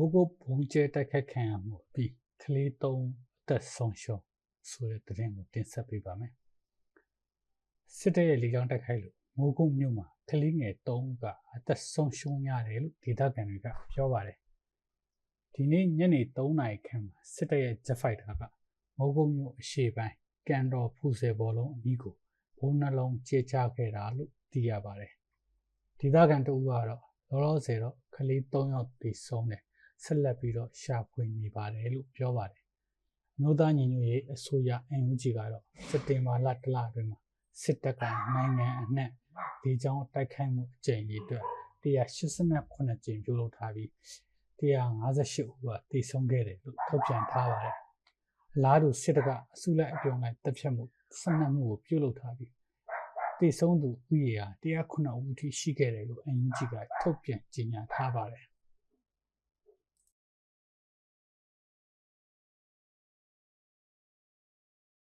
မိုးကုတ်ဘုံကျဲတိုက်ခတ်ခံရမှုအပြီးကလေးသုံးအသက်ဆုံးရှုံးဆိုတဲ့သတင်းကိုတင်ဆက်ပေးပါမယ်စစ်တပ်ရဲ့လေကြောင်းတိုက်ခိုက်လို့မိုးကုတ်မြို့မှာကလေးငယ်၃ဦးကအသက်ဆုံးရှုံးရတယ်လို့ဒေသခံတွေကပြောပါတယ်ဒီနေ့ညနေ3နာရီခန့်မှာစစ်တပ်ရဲ့ Jet Fighter ကမိုးကုတ်မြို့အရှေ့ပိုင်းကန်တော်ဖူဆယ်ဘောလုံးအနီးကိုဘုံနှလုံးကျေချခဲ့တာလို့သိရပါတယ်ဒေသခံတို့ကတော့လောလောဆယ်တော့ကလေး၃ယောက်တည်ဆုံးတယ် ဆက်လက်ပြီးတော့ရှာဖွေနေပါတယ်လို့ပြောပါတယ်အမျိုးသားညီညွတ်ရေးအစိုးရ NUG ကတော့စက်တင်ဘာလတလအတွင်းမှာစစ်တပ်ကနိုင်ငံအနှံ့ဒီကြောင်းတိုက်ခိုက်မှုအကြိမ်ကြီးအတွက်189ကြိမ်ပြုလုပ်ထားပြီး158ဦးကတည်ဆုံးခဲ့တယ်လို့ထုတ်ပြန်ထားပါတယ်အလားတူစစ်တပ်ကအစုလိုက်အပြုံလိုက်တပ်ဖြတ်မှု12မှုကိုပြုလုပ်ထားပြီးတည်ဆုံးသူဥယေဟာ109ဦးအထိရှိခဲ့တယ်လို့ NUG ကထုတ်ပြန်ကြေညာထားပါတယ်